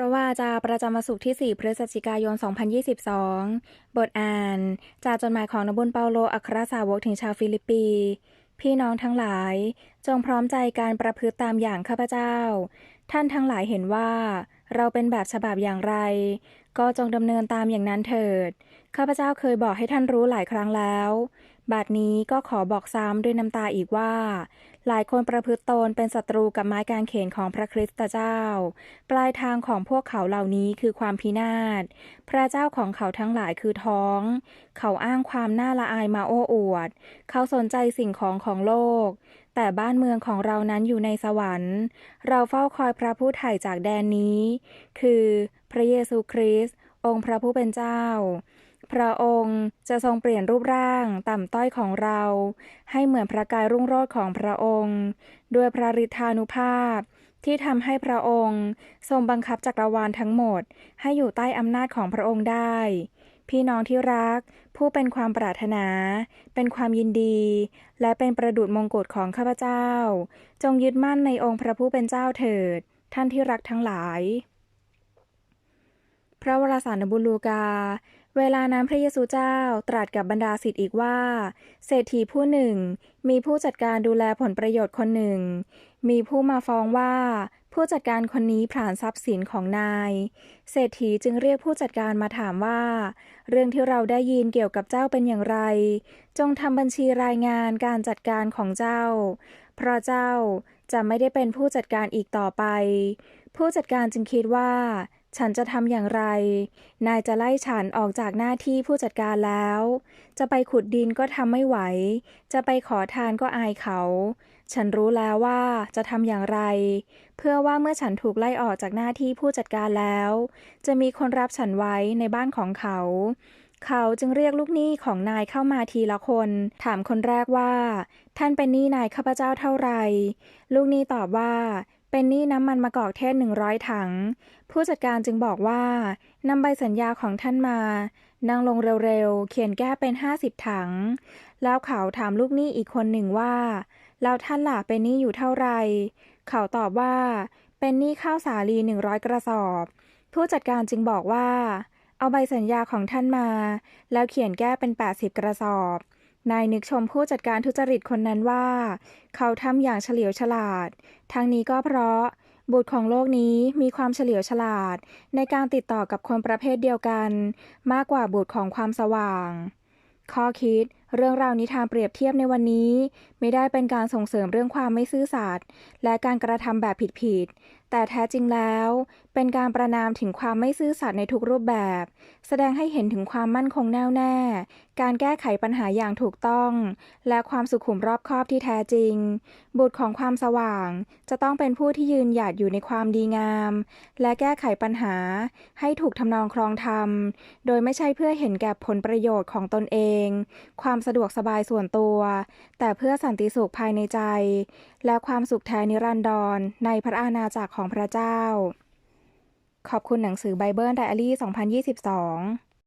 ระว่าจะประจำวันศุกร์ที่ 4 พฤศจิกายน 2022 บทอ่าน จากจดหมายของนบุญเปาโล อัครสาวกถึงชาวฟิลิปปี พี่น้องทั้งหลาย จงพร้อมใจการประพฤติตามอย่างข้าพเจ้า ท่านทั้งหลายเห็นว่า เราเป็นแบบฉบับอย่างไร ก็จงดำเนินตามอย่างนั้นเถิด ข้าพเจ้าเคยบอกให้ท่านรู้หลายครั้งแล้ว บัดนี้ก็ขอบอกซ้ำด้วยน้ำตาอีกว่า หลายคนประพฤติตนเป็นศัตรูกับไม้กางเขนของพระคริสตเจ้า ปลายทางของพวกเขาเหล่านี้คือความพินาศ พระเจ้าของเขาทั้งหลายคือท้อง เขาอ้างความน่าละอายมาโอ้อวด เขาสนใจสิ่งของของโลก แต่บ้านเมืองของเรานั้นอยู่ในสวรรค์ เราเฝ้าคอยพระผู้ไถ่จากแดนนี้ คือพระเยซูคริสต์องค์พระผู้เป็นเจ้า พระองค์จะทรงเปลี่ยนรูปร่างต่ำต้อยของเรา ให้เหมือนพระกายรุ่งโรจน์ของพระองค์ ด้วยพระฤทธานุภาพ ที่ทำให้พระองค์ ทรงบังคับจักรวาลทั้งหมด ให้อยู่ใต้อำนาจของพระองค์ได้ พี่น้องที่รัก ผู้เป็นความปรารถนา เป็นความยินดี และเป็นประดุจมงกุฎของข้าพเจ้า จงยึดมั่นในองค์พระผู้เป็นเจ้าเถิด ท่านที่รักทั้งหลาย พระวรสารบุลูกา เวลานั้นพระเยซูเจ้าตรัสกับบรรดาศิษย์อีกว่า เศรษฐีผู้หนึ่ง มีผู้จัดการดูแลผลประโยชน์คนหนึ่ง มีผู้มาฟ้องว่า ผู้จัดการคนนี้ผ่านทรัพย์สินของนาย เศรษฐีจึงเรียกผู้จัดการมาถามว่า เรื่องที่เราได้ยินเกี่ยวกับเจ้าเป็นอย่างไร จงทำบัญชีรายงานการจัดการของเจ้า เพราะเจ้าจะไม่ได้เป็นผู้จัดการอีกต่อไป ผู้จัดการจึงคิดว่า ฉันจะทำอย่างไร นายจะไล่ฉันออกจากหน้าที่ผู้จัดการแล้ว จะไปขุดดินก็ทำไม่ไหว จะไปขอทานก็อายเขา ฉันรู้แล้วว่าจะทำอย่างไร เพื่อว่าเมื่อฉันถูกไล่ออกจากหน้าที่ผู้จัดการแล้ว จะมีคนรับฉันไว้ในบ้านของเขา เขาจึงเรียกลูกหนี้ของนายเข้ามาทีละคน ถามคนแรกว่า ท่านเป็นหนี้นายข้าพเจ้าเท่าไหร่ ลูกหนี้ตอบว่า เป็นหนี้น้ำมันมะกอกเทศหนึ่งร้อยถัง ผู้จัดการจึงบอกว่านำใบสัญญาของท่านมา นั่งลงเร็วๆ เขียนแก้เป็นห้าสิบถัง แล้วเขาถามลูกหนี้อีกคนหนึ่งว่า แล้วท่านล่ะเป็นหนี้อยู่เท่าไหร่ เขาตอบว่า เป็นหนี้ข้าวสาลีหนึ่งร้อยกระสอบ ผู้จัดการจึงบอกว่า เอาใบสัญญาของท่านมา แล้วเขียนแก้เป็น 80 กระสอบ นายนึกชมผู้จัดการทุจริตคนนั้นว่า เขาทำอย่างเฉลียวฉลาด ทั้งนี้ก็เพราะ บุตรของโลกนี้มีความเฉลียวฉลาด ในการติดต่อกับคนประเภทเดียวกัน มากกว่าบุตรของความสว่าง ข้อคิดเรื่องราวนิทานเปรียบเทียบในวันนี้ ไม่ได้เป็นการส่งเสริมเรื่องความไม่ซื่อสัตย์และการกระทำแบบผิดๆ แต่แท้จริงแล้ว เป็นการประนามถึงความไม่ซื่อสัตย์ในทุกรูปแบบ แสดงให้เห็นถึงความมั่นคงแน่วแน่ การแก้ไขปัญหาอย่างถูกต้อง และความสุขุมรอบคอบที่แท้จริง บุตรของความสว่าง จะต้องเป็นผู้ที่ยืนหยัดอยู่ในความดีงาม และแก้ไขปัญหา ให้ถูกทำนองครองธรรม โดยไม่ใช่เพื่อเห็นแก่ผลประโยชน์ของตนเอง ความสะดวกสบายส่วนตัว แต่เพื่อสันติสุขภายในใจ และความสุขแท้นิรันดรในพระอาณาจักรของพระเจ้า ขอบคุณหนังสือไบเบิลไดอารี่ 2022